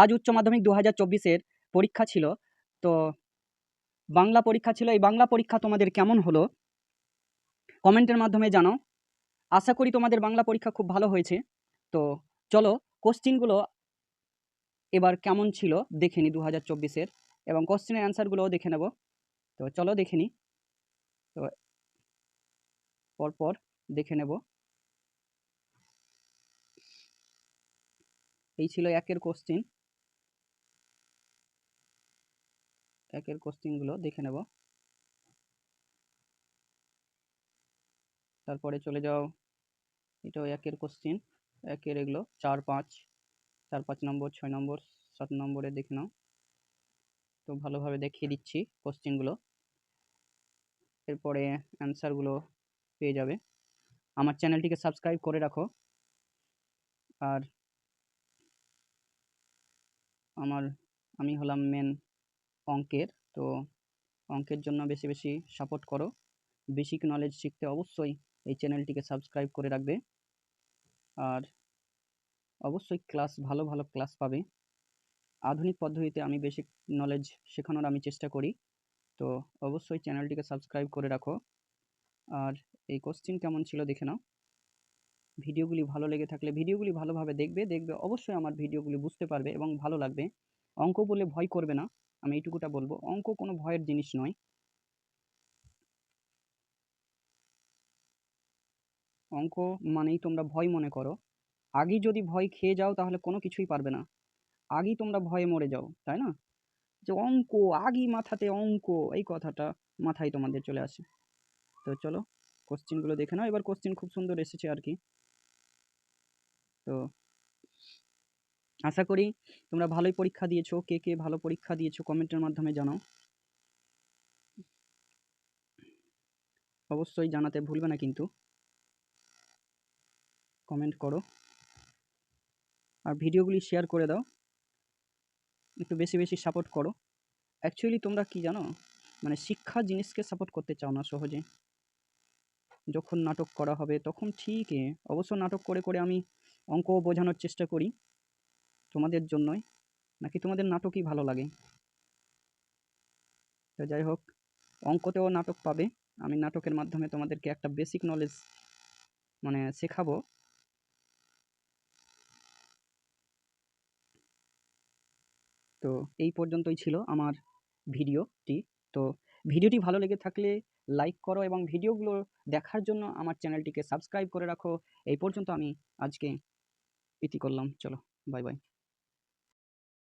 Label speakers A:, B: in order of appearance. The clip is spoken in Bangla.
A: আজ উচ্চ মাধ্যমিক দু হাজার চব্বিশের পরীক্ষা ছিল। তো বাংলা পরীক্ষা ছিল। এই বাংলা পরীক্ষা তোমাদের কেমন হলো? কমেন্টের মাধ্যমে জানাও। আশা করি তোমাদের বাংলা পরীক্ষা খুব ভালো হয়েছে। তো চলো, কোশ্চিনগুলো এবার কেমন ছিল দেখে নিই দু হাজার চব্বিশের এবং কোশ্চেনের অ্যান্সারগুলোও দেখে নেব। তো চলো দেখে নিই তো পরপর দেখে নেব। এই ছিল একের কোশ্চিন। একের কোশ্চিনগুলো দেখে নেব। তারপরে চলে যাও। এটাও একের কোশ্চিন একের এগুলো চার, পাঁচ। চার, পাঁচ নম্বর, ছয় নম্বর, সাত নম্বরে দেখে নাও। তো ভালোভাবে দেখিয়ে দিচ্ছি কোশ্চিনগুলো এরপরে অ্যান্সারগুলো পেয়ে যাবে। আমার চ্যানেলটিকে সাবস্ক্রাইব করে রাখো। আর আমার, আমি হলাম মেন অঙ্কের। তো অঙ্কের জন্য বেশি বেশি সাপোর্ট করো। বেসিক নলেজ শিখতে অবশ্যই এই চ্যানেলটিকে সাবস্ক্রাইব করে রাখবে। আর অবশ্যই ক্লাস ভালো ভালো ক্লাস পাবে। আধুনিক পদ্ধতিতে আমি বেসিক নলেজ শেখানোর আমি চেষ্টা করি। তো অবশ্যই চ্যানেলটিকে সাবস্ক্রাইব করে রাখো। আর এই কোশ্চিন কেমন ছিল দেখে নাও। ভিডিওগুলি ভালো লেগে থাকলে ভিডিওগুলি ভালোভাবে দেখবে। দেখবে অবশ্যই আমার ভিডিওগুলি বুঝতে পারবে এবং ভালো লাগবে। অঙ্ক বলে ভয় করবে না। আমি এইটুকুটা বলব। অঙ্ক কোনো ভয়ের জিনিস নয়। অঙ্ক মানেই তোমরা ভয় মনে করো। আগেই যদি ভয় খেয়ে যাও তাহলে কোনো কিছুই পারবে না। আগেই তোমরা ভয়ে মরে যাও, তাই না? যে অঙ্ক, আগেই মাথাতে অঙ্ক, এই কথাটা মাথায় তোমাদের চলে আসে। তো চলো কোশ্চিনগুলো দেখে নাও। এবার কোশ্চিন খুব সুন্দর এসেছে আর কি। তো আশা করি তোমরা ভালোই পরীক্ষা দিয়েছ। কে কে ভালো পরীক্ষা দিয়েছ কমেন্টের মাধ্যমে জানাও। অবশ্যই জানাতে ভুলবে না কিন্তু। কমেন্ট করো। আর ভিডিওগুলি শেয়ার করে দাও। একটু বেশি বেশি সাপোর্ট করো। অ্যাকচুয়ালি তোমরা কি জানো? মানে শিক্ষা জিনিসকে সাপোর্ট করতে চাও না সহজে। যখন নাটক করা হবে তখন ঠিকই। অবশ্য নাটক করে করে আমি অঙ্ক বোঝানোর চেষ্টা করি। তোমাদের জন্যই, নাকি তোমাদের নাটকই ভালো লাগে? তো যাই হোক, অঙ্কতেও নাটক পাবে। আমি নাটকের মাধ্যমে তোমাদেরকে একটা বেসিক নলেজ মানে শেখাবো। তো এই পর্যন্তই ছিল আমার ভিডিওটি। তো ভিডিওটি ভালো লেগে থাকলে লাইক করো এবং ভিডিওগুলো দেখার জন্য আমার চ্যানেলটিকে সাবস্ক্রাইব করে রাখো। এই পর্যন্ত আমি আজকে ইতি করলাম। চলো বাই বাই